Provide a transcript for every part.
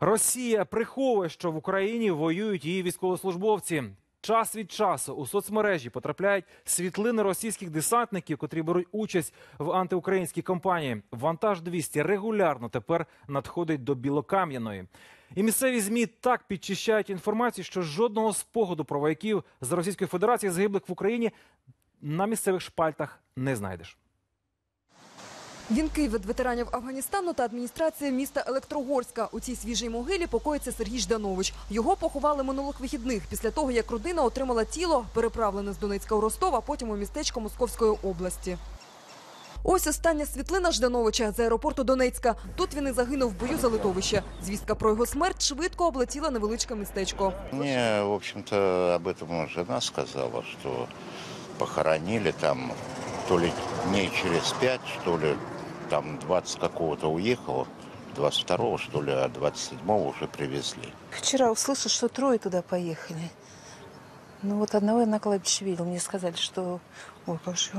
Росія приховує, що в Україні воюють її військовослужбовці. Час від часу у соцмережі потрапляють світлини російських десантників, котрі беруть участь в антиукраїнській кампанії. Вантаж 200 регулярно тепер надходить до Білокам'яної. І місцеві змі так підчищають інформацію, що жодного спогаду про вояків з Російської Федерації загиблих в Україні на місцевих шпальтах не знайдеш. Вінки від ветеранів Афганістану та адміністрація міста Електрогорська. У цій свіжій могилі покоїться Сергій Жданович. Його поховали минулих вихідних після того, як родина отримала тіло, переправлене з Донецька у Ростов, а потім у містечко Московської області. Ось остання світлина Ждановича з аеропорту Донецька. Тут він і загинув в бою за литовище. Звістка про його смерть швидко облетіла невеличке містечко. Мне, в общем-то, об этом жена сказала, что похоронили там то ли дней через пять, что ли, там 20 какого-то уехало, 22-го, что ли, а 27-го уже привезли. Вчера услышал, что трое туда поехали. Ну вот одного я на кладбище видел. Мне сказали, что... Ой, как же...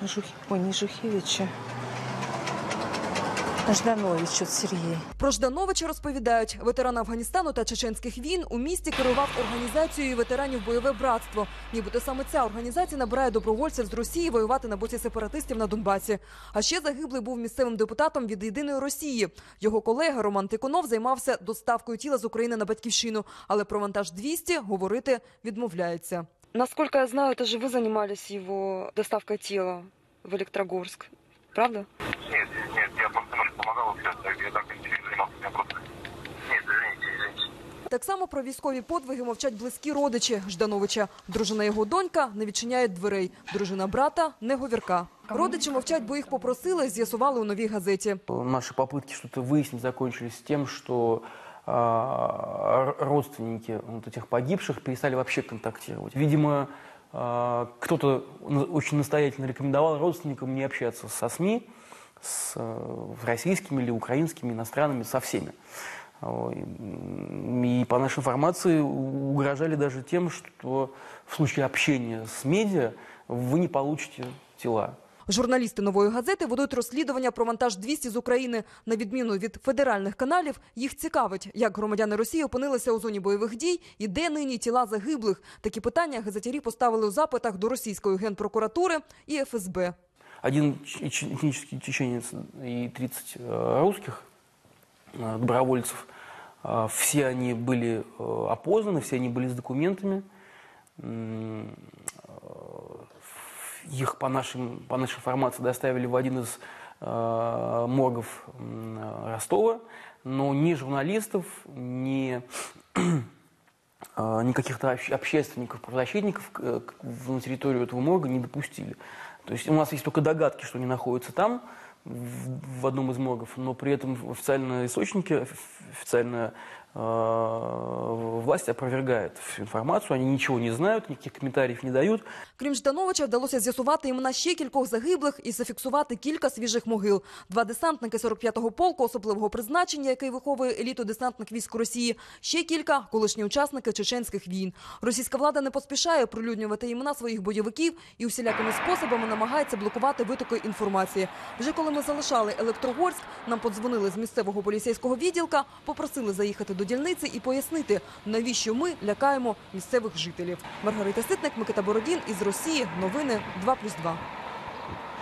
Жухи... Ой, не Жухевича. а Жданович, что Сергей. Про Ждановича розповідають, ветеран Афганістану та чеченських війн у місті керував організацією ветеранів бойове братство. Нібито саме ця організація набирає добровольців з Росії воювати на боці сепаратистів на Донбасі. А ще загиблий був місцевим депутатом від єдиної Росії. Його колега Роман Тикунов займався доставкою тіла з України на батьківщину, але про вантаж 200 говорити відмовляється. Насколько я знаю, это же вы занимались его доставкой тела в Электрогорск. Правда? Нет, нет, я Так само про військові подвиги мовчать близькі родичі Ждановича. Дружина його донька не відчиняє дверей. Дружина брата не говірка. Родичі мовчать, бо їх попросили, з'ясували у новій газеті. Наши попытки что-то выяснить закончились тем, что а, р- родственники вот этих погибших перестали вообще контактировать. Видимо, а, кто-то на- очень настоятельно рекомендовал родственникам не общаться со СМИ, с э, российскими или украинскими, иностранными, со всеми. Ой, м, И по нашей информации у- угрожали даже тем, что в случае общения с медиа вы не получите тела. Журналісти нової газети ведуть розслідування про вантаж 200 з України. На відміну від федеральних каналів, їх цікавить, як громадяни Росії опинилися у зоні бойових дій і де нині тіла загиблих. Такі питання газетярі поставили у запитах до російської генпрокуратури і ФСБ. один ч- ч- этнический чеченец и 30 э, русских э, добровольцев. А, Все они были э, опознаны, все они были с документами. Э, Их, по, нашим, по нашей информации, доставили в один из э, моргов э, Ростова, но ни журналистов, ни ни каких-то обще- общественников, правозащитников на территорию этого морга не допустили. То есть у нас есть только догадки, что они находятся там, в, в одном из моргов, но при этом официальные источники, оф- официальная э, власть опровергает всю информацию, они ничего не знают, никаких комментариев не дают. Крім Ждановича, вдалося з'ясувати імена ще кількох загиблих і зафіксувати кілька свіжих могил. Два десантники 45-го полку особливого призначення, який виховує еліту десантних військ Росії, ще кілька колишні учасники чеченських війн. Російська влада не поспішає прилюднювати імена своїх бойовиків і усілякими способами намагається блокувати витоки інформації. Вже коли ми залишали Електрогорськ, нам подзвонили з місцевого поліцейського відділка, попросили заїхати до дільниці і пояснити, навіщо ми лякаємо місцевих жителів. Маргарита Ситник, Микита Бородін із Росії. Новини 2+,2.